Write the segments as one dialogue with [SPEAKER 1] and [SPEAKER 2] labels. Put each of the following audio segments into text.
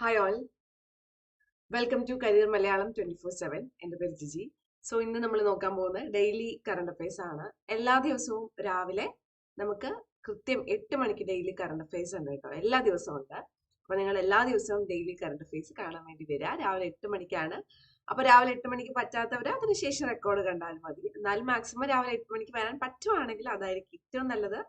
[SPEAKER 1] Hi all welcome to career Malayalam twenty four seven എന്റെ പേര് Jiji. So ഇന്ന് നമ്മൾ നോക്കാൻ പോകുന്നത് ഡെയിലി കറണ്ട് അഫയേഴ്സ് ആണ്. എല്ലാ ദിവസവും രാവിലെ നമുക്ക് കൃത്യം എട്ട് മണിക്ക് ഡെയിലി കറണ്ട് അഫയേഴ്സ് ഉണ്ട് കേട്ടോ. എല്ലാ ദിവസവും ഉണ്ട്. അപ്പൊ നിങ്ങൾ എല്ലാ ദിവസവും ഡെയിലി കറണ്ട് അഫയേഴ്സ് കാണാൻ വേണ്ടി വരിക. രാവിലെ എട്ട് മണിക്കാണ്. അപ്പൊ രാവിലെ എട്ട് മണിക്ക് പറ്റാത്തവർ അതിനുശേഷം റെക്കോർഡ് കണ്ടാലും മതി. എന്നാലും മാക്സിമം രാവിലെ എട്ട് മണിക്ക് വരാൻ പറ്റുവാണെങ്കിൽ അതായിരിക്കും ഏറ്റവും നല്ലത്.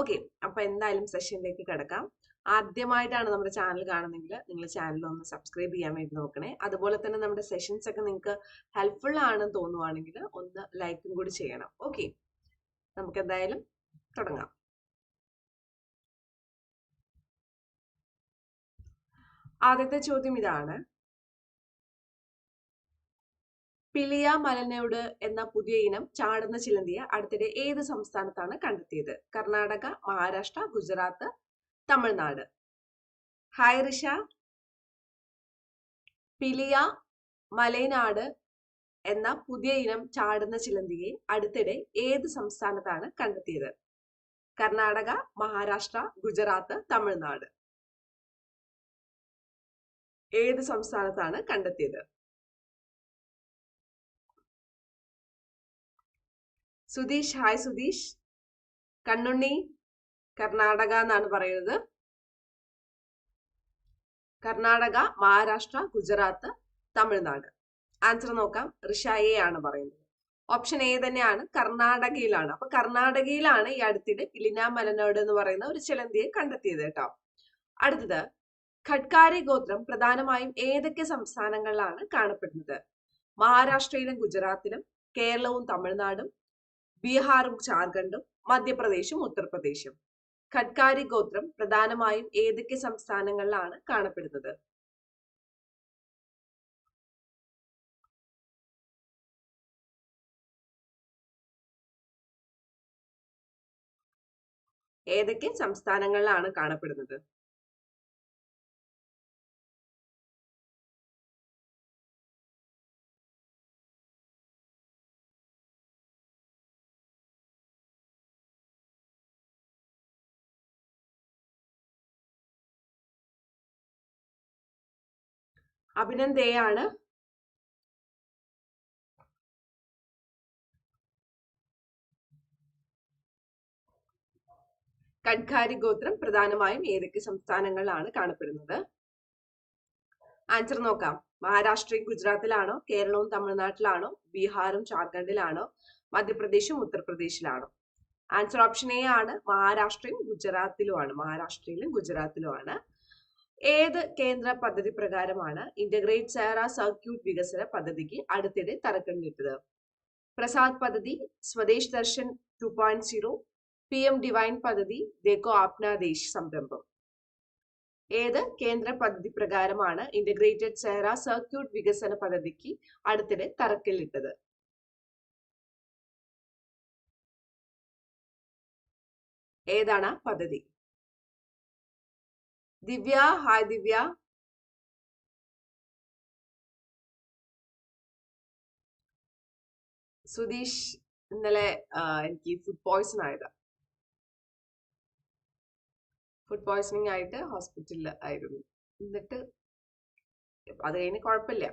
[SPEAKER 1] ഓക്കെ അപ്പൊ എന്തായാലും സെഷനിലേക്ക് കിടക്കാം. ആദ്യമായിട്ടാണ് നമ്മുടെ ചാനൽ കാണുന്നെങ്കിൽ നിങ്ങൾ ചാനൽ ഒന്ന് സബ്സ്ക്രൈബ് ചെയ്യാൻ വേണ്ടി നോക്കണേ. അതുപോലെ തന്നെ നമ്മുടെ സെഷൻസ് ഒക്കെ നിങ്ങൾക്ക് ഹെൽപ്ഫുൾ ആണെന്ന് തോന്നുവാണെങ്കിൽ ഒന്ന് ലൈക്കും കൂടി ചെയ്യണം. ഓക്കെ നമുക്ക് എന്തായാലും തുടങ്ങാം. ആദ്യത്തെ ചോദ്യം ഇതാണ്. പിളിയ മലനോട് എന്ന പുതിയ ഇനം ചാടുന്ന ചിലന്തിയെ അടുത്തിടെ ഏത് സംസ്ഥാനത്താണ് കണ്ടെത്തിയത്? കർണാടക മഹാരാഷ്ട്ര ഗുജറാത്ത് തമിഴ്നാട്. ഹായ് റിഷ. പിലിയ മലയനാട് എന്ന പുതിയ ഇനം ചാടുന്ന ചിലന്തിയെ അടുത്തിടെ ഏത് സംസ്ഥാനത്താണ് കണ്ടെത്തിയത്? കർണാടക മഹാരാഷ്ട്ര ഗുജറാത്ത് തമിഴ്നാട്. ഏത് സംസ്ഥാനത്താണ് കണ്ടെത്തിയത്? സുധീഷ് ഹായ് സുധീഷ്. കണ്ണുണ്ണി കർണാടക എന്നാണ് പറയുന്നത്. കർണാടക മഹാരാഷ്ട്ര ഗുജറാത്ത് തമിഴ്നാട്. ആൻസർ നോക്കാം. ഋഷായെ ആണ് പറയുന്നത്. ഓപ്ഷൻ എ തന്നെയാണ്. കർണാടകയിലാണ്. അപ്പൊ കർണാടകയിലാണ് ഈ അടുത്തിടെ ഇലിന മലനാട് എന്ന് പറയുന്ന ഒരു ചിലന്തിയെ കണ്ടെത്തിയത് കേട്ടോ. അടുത്തത്. ഖഡ്കാരി ഗോത്രം പ്രധാനമായും ഏതൊക്കെ സംസ്ഥാനങ്ങളിലാണ് കാണപ്പെടുന്നത്? മഹാരാഷ്ട്രയിലും ഗുജറാത്തിലും കേരളവും തമിഴ്നാടും ബീഹാറും ജാർഖണ്ഡും മധ്യപ്രദേശും ഉത്തർപ്രദേശും. ഖഡ്കാരി ഗോത്രം പ്രധാനമായും ഏതൊക്കെ സംസ്ഥാനങ്ങളിലാണ് കാണപ്പെടുന്നത്? ഏതൊക്കെ സംസ്ഥാനങ്ങളിലാണ് കാണപ്പെടുന്നത്? അഭിനന്ദയാണ്. കഡ്കാരി ഗോത്രം പ്രധാനമായും ഏതൊക്കെ സംസ്ഥാനങ്ങളിലാണ് കാണപ്പെടുന്നത്? ആൻസർ നോക്കാം. മഹാരാഷ്ട്രയും ഗുജറാത്തിലാണോ? കേരളവും തമിഴ്നാട്ടിലാണോ? ബീഹാറും ജാർഖണ്ഡിലാണോ? മധ്യപ്രദേശും ഉത്തർപ്രദേശിലാണോ? ആൻസർ ഓപ്ഷൻ എ ആണ്. മഹാരാഷ്ട്രയും ഗുജറാത്തിലുമാണ്. മഹാരാഷ്ട്രയിലും ഗുജറാത്തിലുമാണ്. ഏത് കേന്ദ്ര പദ്ധതി പ്രകാരമാണ് ഇന്റഗ്രേറ്റ് സേറ സർക്യൂട്ട് വികസന പദ്ധതിക്ക് അടുത്തിടെ തറക്കല്ലിട്ടത് പ്രസാദ് പദ്ധതി Swadesh Darshan two point zero P M divine പദ്ധതി ദേക്കോ ആപ്നാദേശ് സംരംഭം. ഏത് കേന്ദ്ര പദ്ധതി പ്രകാരമാണ് ഇന്റഗ്രേറ്റഡ് സേറ സർക്യൂട്ട് വികസന പദ്ധതിക്ക് അടുത്തിടെ തറക്കല്ലിട്ടത് ഏതാണ് പദ്ധതി? ദിവ്യ ഹായ് ദിവ്യ. സുധീഷ് ഇന്നലെ എനിക്ക് ഫുഡ് പോയ്സൺ ആയത്. ഫുഡ് പോയ്സണിങ് ആയിട്ട് ഹോസ്പിറ്റലിൽ ആയിരുന്നു. എന്നിട്ട് അത് കഴിഞ്ഞ് കുഴപ്പമില്ല.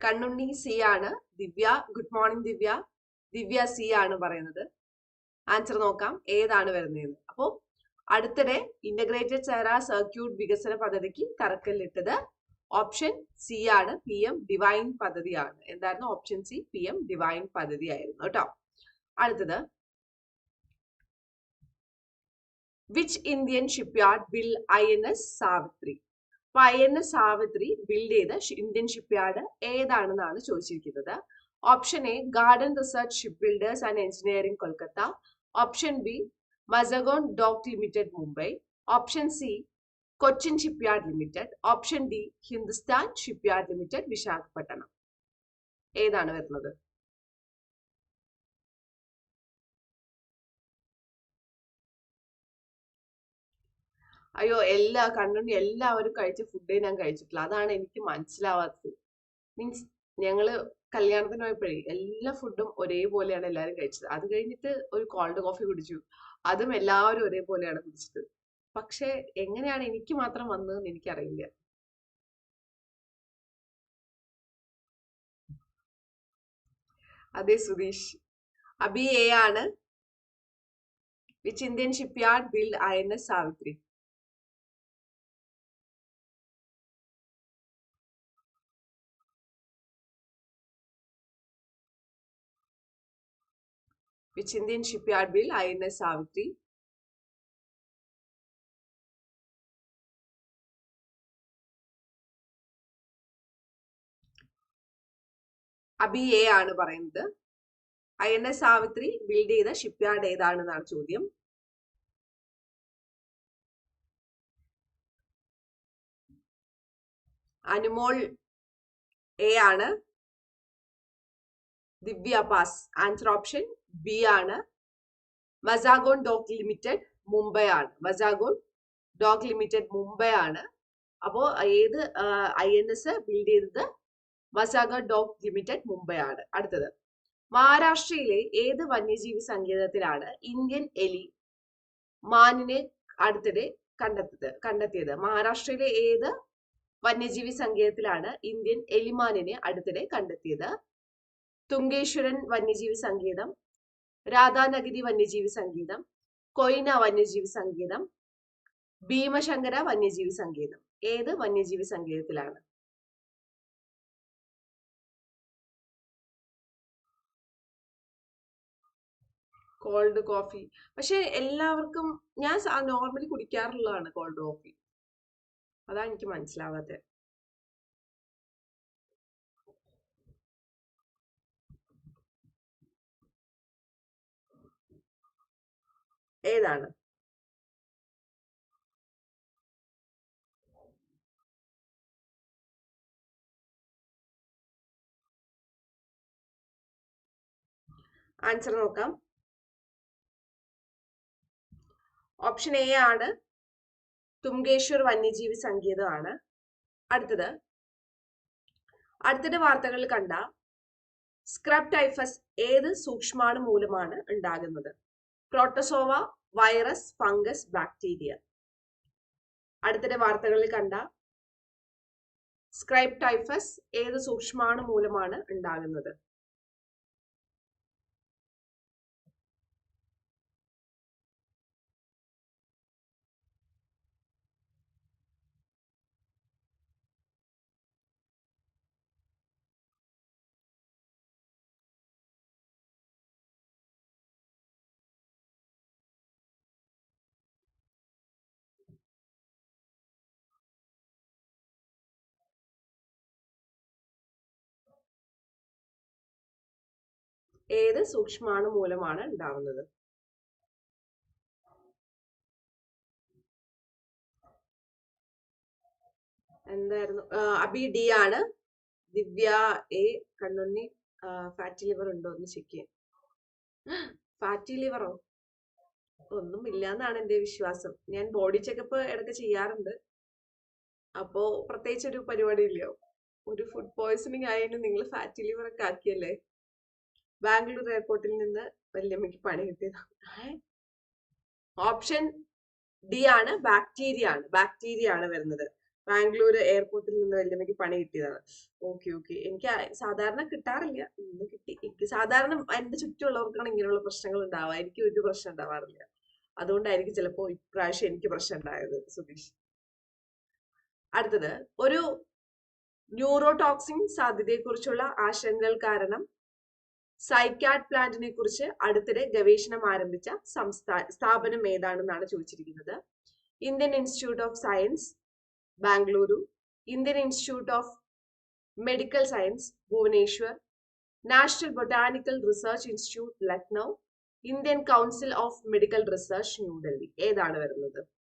[SPEAKER 1] കണ്ണുണ്ണി സി ആണ് Divya. Good morning Divya. Divya C ആണ് പറയുന്നത്. ആൻസർ നോക്കാം. ഏതാണ് വരുന്നതെന്ന്. അപ്പോൾ അടുത്തിടെ ഇന്റഗ്രേറ്റഡ് സേറ സർക്യൂട്ട് വികസന പദ്ധതിക്ക് തറക്കല്ലിട്ടത് ഓപ്ഷൻ സി ആണ് പി എം ഡിവൈൻ പദ്ധതിയാണ്. എന്തായിരുന്നു? Option C P M divine പദ്ധതി ആയിരുന്നു കേട്ടോ. അടുത്തത് which Indian shipyard built I N S Savitri അപ്പൊ I N S Savitri build ചെയ്ത ഇന്ത്യൻ ഷിപ്പ്യാർഡ് ഏതാണെന്നാണ് ചോദിച്ചിരിക്കുന്നത്. Option A garden research shipbuilders and engineering Kolkata option B Mazagon dock limited Mumbai option C Cochin shipyard limited option D Hindustan shipyard limited Visakhapatnam ഏതാണ് വരുന്നത്? അയ്യോ എല്ലാ കണ്ണുണ്ണി എല്ലാവരും കഴിച്ച ഫുഡേ ഞാൻ കഴിച്ചിട്ടില്ല അതാണ് എനിക്ക് മനസ്സിലാവാത്തത്. മീൻസ് ഞങ്ങൾ കല്യാണത്തിന് പോയപ്പോഴേ എല്ലാ ഫുഡും ഒരേപോലെയാണ് എല്ലാവരും കഴിച്ചത്. അത് കഴിഞ്ഞിട്ട് ഒരു കോൾഡ് കോഫി കുടിച്ചു. അതും എല്ലാവരും ഒരേപോലെയാണ് കുടിച്ചത്. പക്ഷെ എങ്ങനെയാണ് എനിക്ക് മാത്രം വന്നതെന്ന് എനിക്കറിയില്ല. അതെ സുധീഷ്. അബി എ ആണ്. Which Indian shipyard build I N S Savitri. Which Indian shipyard built INS Savitri? Abhi A ആണ് പറയുന്നത്. I N S Savitri build ചെയ്ത ഷിപ്പ്യാർഡ് ഏതാണെന്നാണ് ചോദ്യം. അനുമോൾ എ ആണ്. Divya pass answer option B ആണ്. മസാഗോൺ ഡോക്ക് ലിമിറ്റഡ് മുംബൈ ആണ്. Mazagon dock limited Mumbai ആണ്. അപ്പോൾ ഏത് ഐ എൻ എസ് ബിൽഡ് ചെയ്തത് വസാഗോൺ ഡോക്ക് ലിമിറ്റഡ് മുംബൈ ആണ്. അടുത്തത്. മഹാരാഷ്ട്രയിലെ ഏത് വന്യജീവി സങ്കേതത്തിലാണ് ഇന്ത്യൻ എലി മാനിനെ അടുത്തിടെ കണ്ടെത്തത് കണ്ടെത്തിയത്? മഹാരാഷ്ട്രയിലെ ഏത് വന്യജീവി സങ്കേതത്തിലാണ് ഇന്ത്യൻ എലിമാനിനെ അടുത്തിടെ കണ്ടെത്തിയത്? തുങ്കേശ്വരൻ വന്യജീവി സങ്കേതം രാധാനഗരി വന്യജീവി സംഗീതം കൊയ്ന വന്യജീവി സങ്കേതം ഭീമശങ്കര വന്യജീവി സംഗീതം. ഏത് വന്യജീവി സംഗീതത്തിലാണ്? Cold coffee. പക്ഷെ എല്ലാവർക്കും ഞാൻ നോർമലി കുടിക്കാറുള്ളതാണ് കോൾഡ് കോഫി. അതാ എനിക്ക് മനസ്സിലാവാത്തത് ഏതാണ്? ആൻസർ നോക്കാം. ഓപ്ഷൻ എ ആണ്. തുംഗേശ്വർ വന്യജീവി സങ്കേതമാണ് അടുത്തത്. അടുത്തിടെ വാർത്തകളിൽ കണ്ട സ്ക്രബ് ടൈഫസ് ഏത് സൂക്ഷ്മാണു മൂലമാണ് ഉണ്ടാകുന്നത്? Protozoa virus fungus bacteria. അടുത്തിടെ വാർത്തകളിൽ കണ്ട സ്ക്രൈബ് ടൈഫസ് ഏത് സൂക്ഷ്മാണു മൂലമാണ് ഉണ്ടാകുന്നത്? ഏത് സൂക്ഷ്മാണു മൂലമാണ് ഉണ്ടാവുന്നത്? എന്തായിരുന്നു? അബി ഡി ആണ്. Divya A Kannunni fatty liver ഉണ്ടോ എന്ന് ചെക്ക് ചെയ്യാം. ഫാറ്റി ലിവറോ? ഒന്നും ഇല്ലാന്നാണ് എന്റെ വിശ്വാസം. ഞാൻ ബോഡി ചെക്കപ്പ് ഇടയ്ക്ക് ചെയ്യാറുണ്ട്. അപ്പോ പ്രത്യേകിച്ച് ഒരു പരിപാടി ഇല്ലയോ ഒരു ഫുഡ് പോയ്സണിങ് ആയതിന് നിങ്ങൾ ഫാറ്റി ലിവർ ഒക്കെ ആക്കിയല്ലേ? ബാംഗ്ലൂർ എയർപോർട്ടിൽ നിന്ന് വല്യമ്മയ്ക്ക് പണി കിട്ടിയതാണ് ഓപ്ഷൻ ഡി ആണ് ബാക്ടീരിയ ആണ്. ബാക്ടീരിയ ആണ് വരുന്നത്. ബാംഗ്ലൂർ എയർപോർട്ടിൽ നിന്ന് വല്യമ്മയ്ക്ക് പണി കിട്ടിയതാണ്. ഓക്കെ ഓക്കെ എനിക്ക് സാധാരണ കിട്ടാറില്ല. ഇന്ന് കിട്ടി. എനിക്ക് സാധാരണ എന്റെ ചുറ്റുമുള്ളവർക്കാണ് ഇങ്ങനെയുള്ള പ്രശ്നങ്ങൾ ഉണ്ടാവുക. എനിക്ക് ഒരു പ്രശ്നം ഉണ്ടാവാറില്ല. അതുകൊണ്ടായിരിക്കും ചിലപ്പോ ഇപ്രാവശ്യം എനിക്ക് പ്രശ്നം ഉണ്ടായത് സുധീഷ്. അടുത്തത്. ഒരു ന്യൂറോടോക്സിൻ സാധ്യതയെക്കുറിച്ചുള്ള ആശങ്കകൾ കാരണം സൈക്കാഡ് പ്ലാന്റിനെ കുറിച്ച് അടുത്തിടെ ഗവേഷണം ആരംഭിച്ച സംസ്ഥാ സ്ഥാപനം ഏതാണെന്നാണ് ചോദിച്ചിരിക്കുന്നത്. Indian institute of science Bengaluru. Indian institute of medical science Bhubaneswar. National botanical research institute Lucknow. Indian council of medical research New Delhi. ഏതാണ് വരുന്നത്?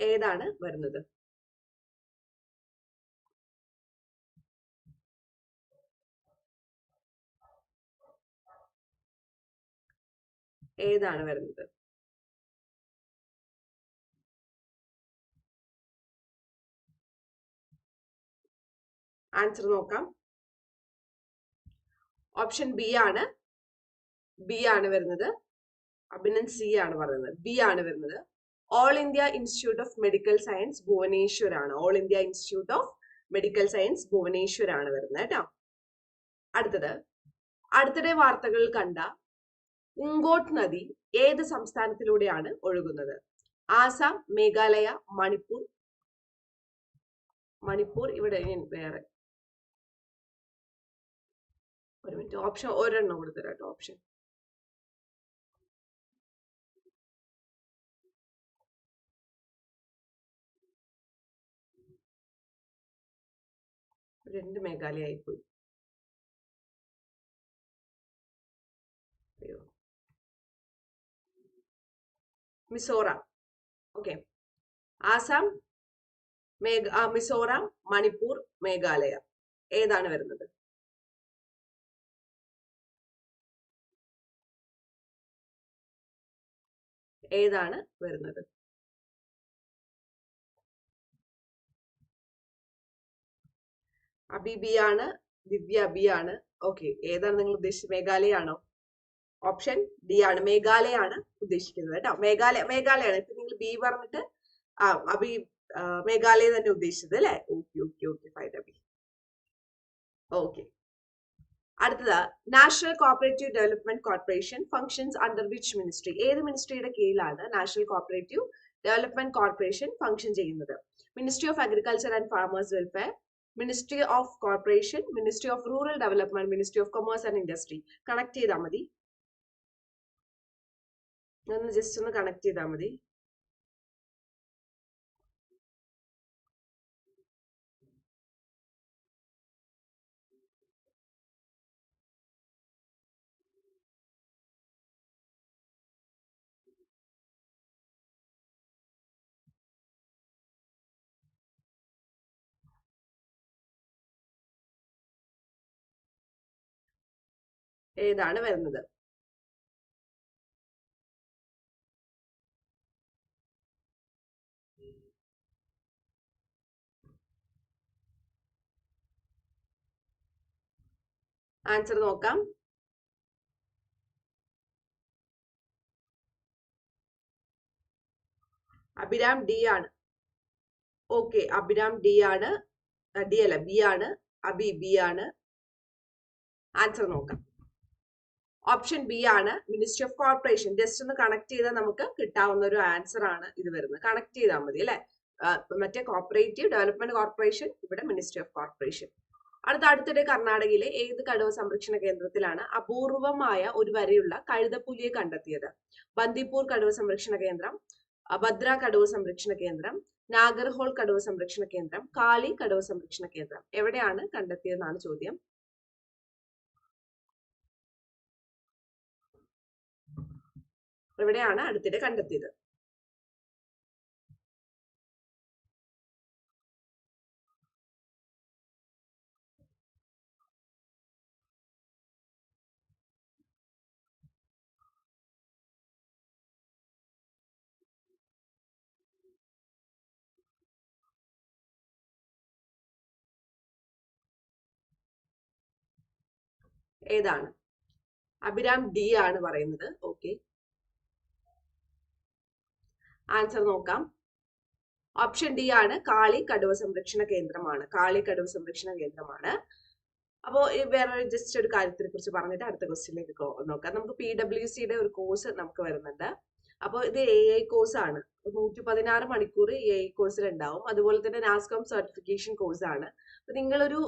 [SPEAKER 1] ഏതാണ് വരുന്നത്? ഏതാണ് വരുന്നത്? ആൻസർ നോക്കാം. ഓപ്ഷൻ ബി ആണ്. ബി ആണ് വരുന്നത്. അഭിനന്ദ് സി ആണ് പറയുന്നത്. ബി ആണ് വരുന്നത്. All India institute of medical science Bhubaneswar ആണ് all India institute of medical science Bhubaneswar ആണ് വരുന്നത് കേട്ടോ. അടുത്തത്. അടുത്തിടെ വാർത്തകൾ കണ്ട ഉങ്കോട്ട് നദി ഏത് സംസ്ഥാനത്തിലൂടെയാണ് ഒഴുകുന്നത്? ആസാം മേഘാലയ മണിപ്പൂർ. മണിപ്പൂർ ഇവിടെ വേറെ. ഒരു മിനിറ്റ് ഓപ്ഷൻ ഒരെണ്ണം കൊടുത്തരാം കേട്ടോ ഓപ്ഷൻ രണ്ട് മേഘാലയ ആയിപ്പോയി അയ്യോ. മിസോറാം. ഓക്കെ. ആസാം മേഘ മിസോറാം മണിപ്പൂർ മേഘാലയ. ഏതാണ് വരുന്നത്? ഏതാണ് വരുന്നത്? അബി ബി ആണ് ദിവ്യ ബി ആണ്. ഓക്കെ ഏതാണ് നിങ്ങൾ ഉദ്ദേശിച്ചത്? മേഘാലയ ആണോ ഓപ്ഷൻ ഡി ആണ്. മേഘാലയ ആണ് ഉദ്ദേശിക്കുന്നത് കേട്ടോ. മേഘാലയ മേഘാലയാണ്. ഇപ്പൊ നിങ്ങൾ ബി പറഞ്ഞിട്ട് ആ അബി മേഘാലയ തന്നെ ഉദ്ദേശിച്ചത് അല്ലെ? Okay okay okay fine Abhi. Okay. അടുത്തത് national cooperative development corporation functions under which ministry ഏത് മിനിസ്ട്രിയുടെ കീഴിലാണ് national cooperative development corporation function ചെയ്യുന്നത്? Ministry of agriculture and farmers welfare ministry of corporation ministry of rural development ministry of commerce and industry connect ചെയ്താൽ മതി. ഒന്ന് just ഒന്ന് connect ചെയ്താൽ മതി. ഏതാണ് വരുന്നത്? ആൻസർ നോക്കാം. അഭിരാം ഡി ആണ്. ഓക്കെ അഭിരാം ഡി ആണ്. ഡി അല്ല ബി ആണ്. അബി ബി ആണ്. ആൻസർ നോക്കാം. ഓപ്ഷൻ ബി ആണ് മിനിസ്ട്രി ഓഫ് കോർപ്പറേഷൻ ജസ്റ്റ് ഒന്ന് കണക്ട് ചെയ്താൽ നമുക്ക് കിട്ടാവുന്ന ഒരു ആൻസർ ആണ് ഇത് വരുന്നത്. കണക്ട് ചെയ്താൽ മതി അല്ലെ? മറ്റേ കോപ്പറേറ്റീവ് ഡെവലപ്മെന്റ് കോർപ്പറേഷൻ ഇവിടെ മിനിസ്ട്രി ഓഫ് കോർപ്പറേഷൻ അടുത്ത അടുത്തിടെ കർണാടകയിലെ ഏത് കടുവ സംരക്ഷണ കേന്ദ്രത്തിലാണ് അപൂർവമായ ഒരു വരെയുള്ള കഴുതപ്പുലിയെ കണ്ടെത്തിയത്? ബന്ദിപ്പൂർ കടുവ സംരക്ഷണ കേന്ദ്രം ഭദ്ര കടുവ സംരക്ഷണ കേന്ദ്രം നാഗർഹോൾ കടുവ സംരക്ഷണ കേന്ദ്രം കാളി കടുവ സംരക്ഷണ കേന്ദ്രം. എവിടെയാണ് കണ്ടെത്തിയതെന്നാണ് ചോദ്യം. എവിടെയാണ് അടുത്തിടെ കണ്ടെത്തിയത്. ഏതാണ്? അഭിരാം ഡി ആണ് പറയുന്നത്. ഓക്കെ. ആൻസർ നോക്കാം. ഓപ്ഷൻ ഡി ആണ് കാളി കടുവ സംരക്ഷണ കേന്ദ്രമാണ്. കാളി കടുവ സംരക്ഷണ കേന്ദ്രമാണ്. അപ്പോൾ വേറെ ജസ്റ്റ് ഒരു കാര്യത്തിനെ കുറിച്ച് പറഞ്ഞിട്ട് അടുത്ത ക്വസ്റ്റ്യനിലേക്ക് നോക്കാം. നമുക്ക് പി ഡബ്ല്യു സിയുടെ ഒരു കോഴ്സ് നമുക്ക് വരുന്നുണ്ട്. അപ്പോൾ ഇത് എ ഐ കോഴ്സ് ആണ്. നൂറ്റി പതിനാറ് മണിക്കൂർ എ ഐ കോഴ്സിൽ ഉണ്ടാവും. അതുപോലെ തന്നെ നാസ്കോം സർട്ടിഫിക്കേഷൻ കോഴ്സ് ആണ്. നിങ്ങളൊരു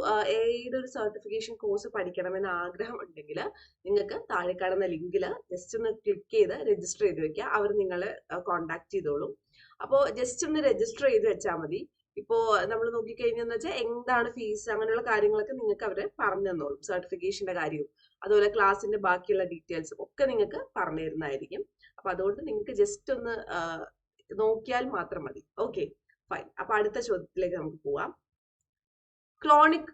[SPEAKER 1] ഐയുടെ ഒരു സർട്ടിഫിക്കേഷൻ കോഴ്സ് പഠിക്കണമെന്ന് ആഗ്രഹം ഉണ്ടെങ്കിൽ നിങ്ങൾക്ക് താഴെ കാണുന്ന ലിങ്കിൽ ജസ്റ്റ് ഒന്ന് ക്ലിക്ക് ചെയ്ത് രജിസ്റ്റർ ചെയ്ത് വെക്കുക. അവർ നിങ്ങളെ കോണ്ടാക്ട് ചെയ്തോളും. അപ്പോൾ ജസ്റ്റ് ഒന്ന് രജിസ്റ്റർ ചെയ്ത് വെച്ചാൽ മതി. ഇപ്പോൾ നമ്മൾ നോക്കിക്കഴിഞ്ഞെന്ന് വെച്ചാൽ എന്താണ് ഫീസ് അങ്ങനെയുള്ള കാര്യങ്ങളൊക്കെ നിങ്ങൾക്ക് അവർ പറഞ്ഞു തന്നോളും. സർട്ടിഫിക്കേഷന്റെ കാര്യവും. അതുപോലെ ക്ലാസ്സിന്റെ ബാക്കിയുള്ള ഡീറ്റെയിൽസും ഒക്കെ നിങ്ങൾക്ക് പറഞ്ഞു തരുന്നതായിരിക്കും. അപ്പൊ അതുകൊണ്ട് നിങ്ങൾക്ക് ജസ്റ്റ് ഒന്ന് നോക്കിയാൽ മാത്രം മതി. ഓക്കെ ഫൈൻ അപ്പൊ അടുത്ത ചോദ്യത്തിലേക്ക് നമുക്ക് പോവാം. ക്രോണിക്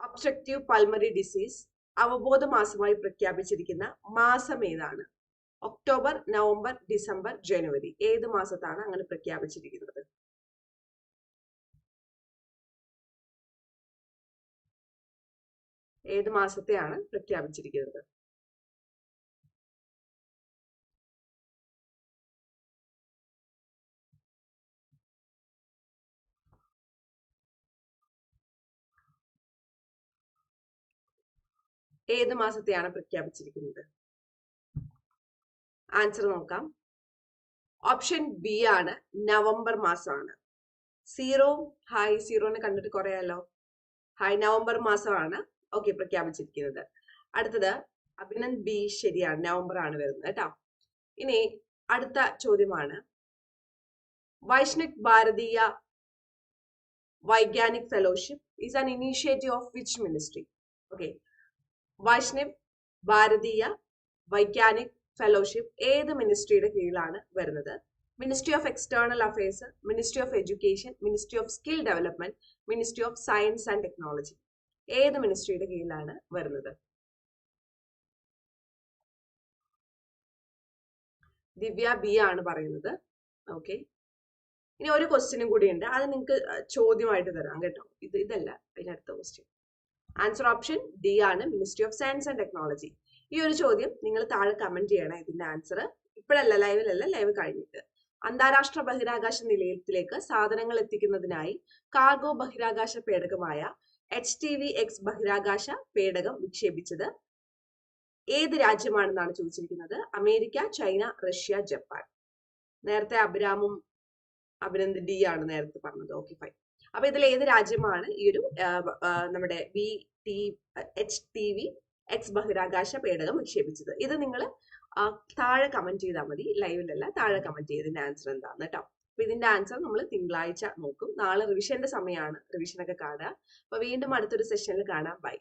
[SPEAKER 1] ഒബ്സ്ട്രക്റ്റീവ് പൾമറി ഡിസീസ് അവബോധ മാസമായി പ്രഖ്യാപിച്ചിരിക്കുന്ന മാസം ഏതാണ്? ഒക്ടോബർ നവംബർ ഡിസംബർ ജനുവരി. ഏത് മാസത്താണ് അങ്ങനെ പ്രഖ്യാപിച്ചിരിക്കുന്നത്? ഏത് മാസത്തെയാണ് പ്രഖ്യാപിച്ചിരിക്കുന്നത്? ഏത് മാസത്തെയാണ് പ്രഖ്യാപിച്ചിരിക്കുന്നത്? ആൻസർ നോക്കാം. ഓപ്ഷൻ ബി ആണ് നവംബർ മാസമാണ്. സീറോ ഹായ് സീറോനെ കണ്ടിട്ട് കുറയാലോ. ഹായ് നവംബർ മാസമാണ് ഓക്കെ പ്രഖ്യാപിച്ചിരിക്കുന്നത്. അടുത്തത് അഭിനന്ദ് ബി ശരിയാണ് നവംബർ ആണ് വരുന്നത് കേട്ടോ. ഇനി അടുത്ത ചോദ്യമാണ്. Vaishvik Bharatiya Vaigyanik fellowship is an initiative of which ministry okay Vaishnav Bharatiya Vaigyanik fellowship ഏത് മിനിസ്ട്രിയുടെ കീഴിലാണ് വരുന്നത്? Ministry of external affairs ministry of education ministry of skill development ministry of science and technology ഏത് മിനിസ്ട്രിയുടെ കീഴിലാണ് വരുന്നത്? ദിവ്യ B ആണ് പറയുന്നത്. ഓക്കെ. ഇനി ഒരു ക്വസ്റ്റ്യനും കൂടി ഉണ്ട്. അത് നിങ്ങൾക്ക് ചോദ്യമായിട്ട് തരാം കേട്ടോ. ഇത് ഇതല്ല അതിനടുത്ത ക്വസ്റ്റ്യൻ ആൻസർ ഓപ്ഷൻ ഡി ആണ് ministry of science and technology ഈ ഒരു ചോദ്യം നിങ്ങൾ താഴെ കമന്റ് ചെയ്യണം ഇതിന്റെ ആൻസർ ഇപ്പോഴല്ല ലൈവിലല്ല ലൈവ് കഴിഞ്ഞിട്ട്. അന്താരാഷ്ട്ര ബഹിരാകാശ നിലയത്തിലേക്ക് സാധനങ്ങൾ എത്തിക്കുന്നതിനായി കാർഗോ ബഹിരാകാശ പേടകമായ എച്ച് ടി വി എക്സ് ബഹിരാകാശ പേടകം വിക്ഷേപിച്ചത് ഏത് രാജ്യമാണെന്നാണ് ചോദിച്ചിരിക്കുന്നത്? America China Russia Japan. നേരത്തെ അബിരാമും അഭിനന്ദ് ഡി ആണ് നേരത്തെ പറഞ്ഞത്. ഓക്കെ ഫൈൻ അപ്പൊ ഇതിൽ ഏത് രാജ്യമാണ് ഈ ഒരു നമ്മുടെ V T H T V X ബഹിരാകാശ പേടകം വിക്ഷേപിച്ചത്. ഇത് നിങ്ങൾ താഴെ കമന്റ് ചെയ്താൽ മതി. ലൈവിലല്ല താഴെ കമന്റ് ചെയ്തതിന്റെ ആൻസർ എന്താന്ന് കേട്ടോ അപ്പൊ ഇതിന്റെ ആൻസർ നമ്മൾ തിങ്കളാഴ്ച നോക്കും. നാളെ റിവിഷന്റെ സമയമാണ് റിവിഷനൊക്കെ കാണുക. അപ്പൊ വീണ്ടും അടുത്തൊരു സെഷനിൽ കാണാം. ബൈ